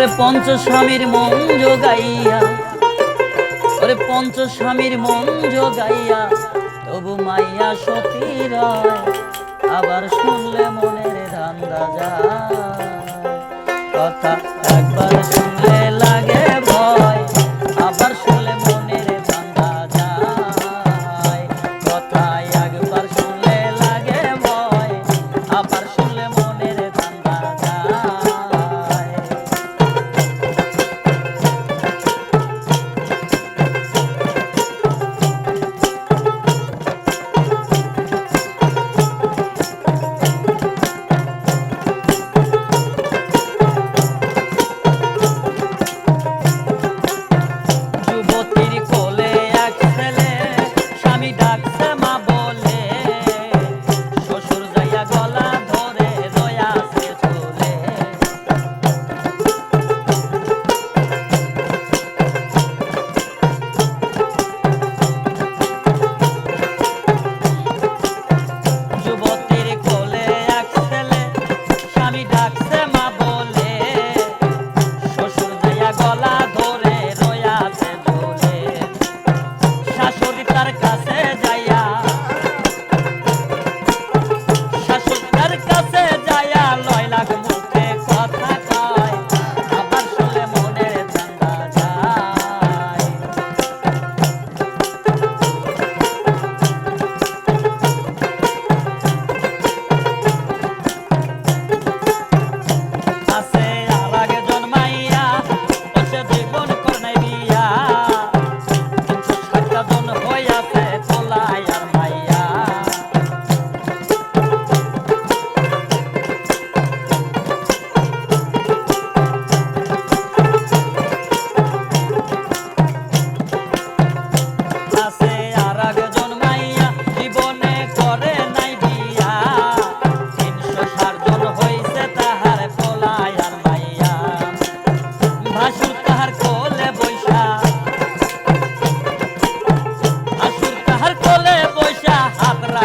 ওরে পঞ্চ স্বামীর মন জোগাইয়া, ওরে পঞ্চ স্বামীর মন জোগাইয়া, তবু মাইয়া সতীরা আবার শুনলে মনের ধান্দা যায়। কথা একবার শুনলে লাগে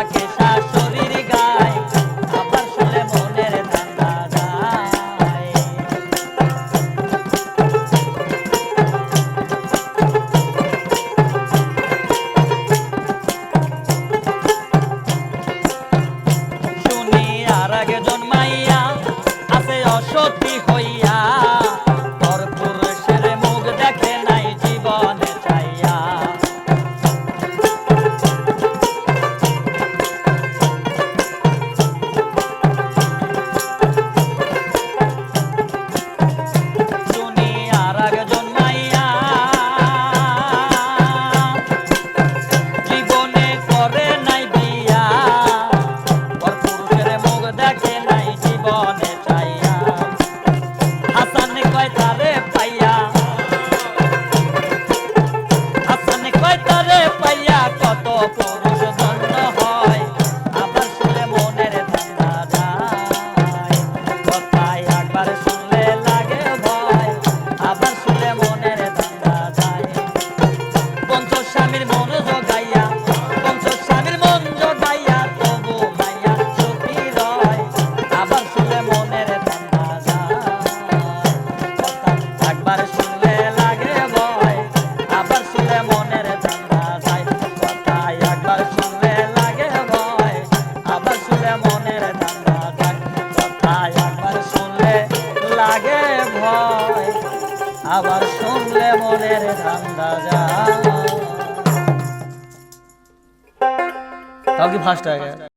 Okay. bonnet. হয়। আবার শুনলে মনের ধান্দা যায়। তাও কি ফার্স্ট হয়ে